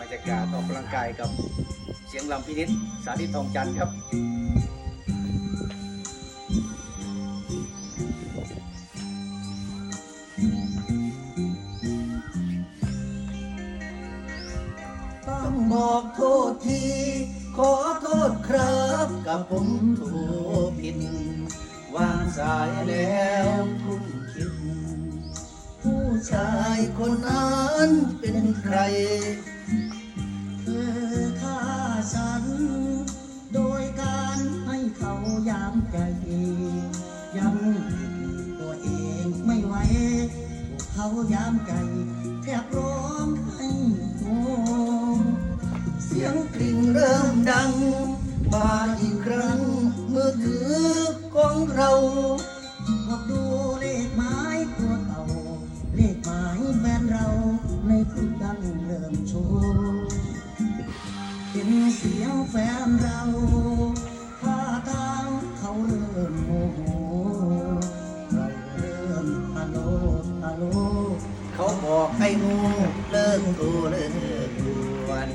บรรยากาศออกกำลังกายกับเสียงลำพินิษสาธิตทองจันทร์ครับต้องบอกโทษที ขอโทษครับกับผมถูกผิดวางสายแล้วคุ้มคิด ผู้ชายคนนั้น เป็นใคร เธอฆ่าฉัน โดยการให้เขายามใจยังตัวเองไม่ไหวเขายามใจแทบร้องให้โฮเสียงกริ่งเริ่มดัง มาอีกครั้งมือถือของเราบอกดู คลิปดังเริ่มโชว์เห็นเสียงแฟนเราท่าทางเขาเริ่มโมโหเราเริ่มฮัลโหลฮัลโหลเขาบอกให้งูเลิกกูเลิกกวน